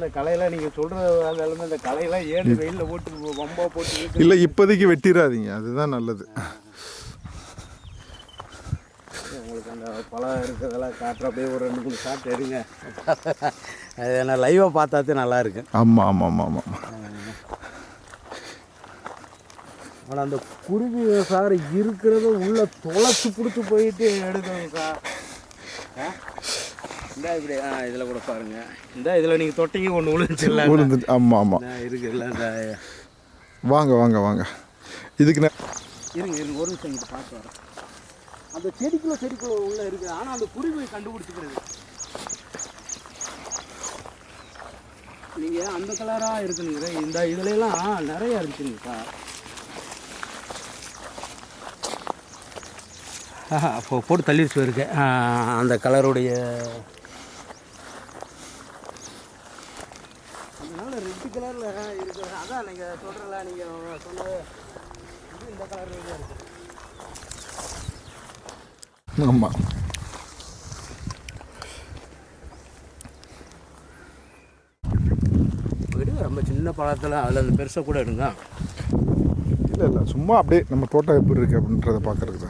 இந்த களையெல்லாம் நீங்கள் சொல்கிறது இருந்தாலும் இந்த களையெல்லாம் ஏழு வெயிலில் போட்டு வம்பா போட்டு இல்லை இப்போதைக்கு வெட்டிடாதீங்க அதுதான் நல்லது. உங்களுக்கு அந்த பழம் இருக்கிறதெல்லாம் காட்டுற அப்படியே ஒரு ரெண்டு மூணு ஷாட் எடுங்க. அது நான் லைவாக பார்த்தாதே நல்லா இருக்கு ஆமாம் ஆமாம் ஆமாம் ஆமாம் ஆனால் அந்த குருவி சார் இருக்கிறத உள்ள தொலைச்சி பிடிச்சி போயிட்டு எடுக்கணும்க்கா. ஆ? இந்த இப்படி ஆ இதில் கூட பாருங்க. இந்த இதில் நீங்கள் தொட்டிங்க ஒன்று விழுந்துச்சுல்ல உளுந்து ஆமாம் ஆமாம் இருக்குல்ல இந்த வாங்க வாங்க வாங்க. இதுக்கு நே- இருங்க இருங்க ஒரு நிமிஷம் இங்கிட்டு பார்த்து வரேன். அந்த செடிக்குள்ள செடிக்குள்ள உள்ள இருக்குது ஆனால் அந்த குருவியை கண்டுபிடிச்சிக்கிறது. நீங்கள் அந்த கலராக இருக்குனுங்கிற இந்த இதுல எல்லாம் நிறைய இருந்துச்சுங்கக்கா அப்போ போட்டு தள்ளிடுச்சு இருக்கு அந்த கலருடைய ரெட் கலரில் இருக்குது அதான் நீங்கள் சொல்கிறல நீங்கள் சொன்னது இது இந்த கலரில் தான் இருக்குது ஆமாம் எடுங்க ரொம்ப சின்ன பழத்தில் அதில் அந்த பெருசாக கூட எடுங்க. இல்லை இல்லை சும்மா அப்படியே நம்ம தோட்டம் எப்படி இருக்குது அப்படின்றத பார்க்குறது